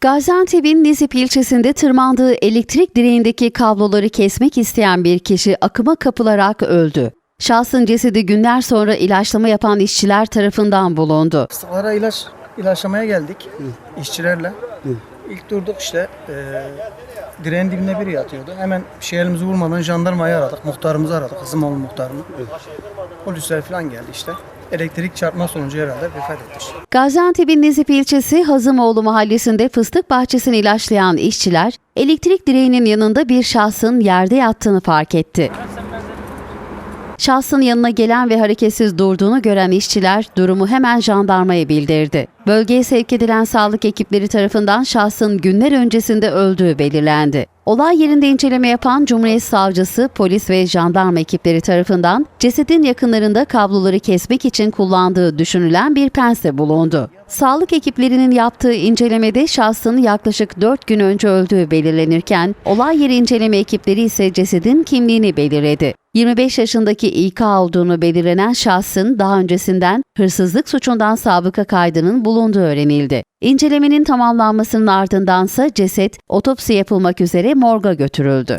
Gaziantep'in Nizip ilçesinde tırmandığı elektrik direğindeki kabloları kesmek isteyen bir kişi akıma kapılarak öldü. Şahsın cesedi günler sonra ilaçlama yapan işçiler tarafından bulundu. Fıstıklara ilaç ilaçlamaya geldik işçilerle. İlk durduk işte e, direğin dibinde biri yatıyordu. Hemen bir şey elimizi vurmadan jandarmayı aradık, muhtarımızı aradık, Kızımoğlu muhtarını. Polisler falan geldi işte. Elektrik çarpma sonucu herhalde vefat etmiş. Gaziantep'in Nizip ilçesi Hazımoğlu mahallesinde fıstık bahçesini ilaçlayan işçiler, elektrik direğinin yanında bir şahsın yerde yattığını fark etti. Şahsın yanına gelen ve hareketsiz durduğunu gören işçiler durumu hemen jandarmaya bildirdi. Bölgeye sevk edilen sağlık ekipleri tarafından şahsın günler öncesinde öldüğü belirlendi. Olay yerinde inceleme yapan Cumhuriyet Savcısı, polis ve jandarma ekipleri tarafından cesedin yakınlarında kabloları kesmek için kullandığı düşünülen bir pense bulundu. Sağlık ekiplerinin yaptığı incelemede şahsın yaklaşık 4 gün önce öldüğü belirlenirken, olay yeri inceleme ekipleri ise cesedin kimliğini belirledi. 25 yaşındaki İK olduğunu belirlenen şahsın daha öncesinden hırsızlık suçundan sabıka kaydının bulunduğu öğrenildi. İncelemenin tamamlanmasının ardındansa ceset otopsi yapılmak üzere morga götürüldü.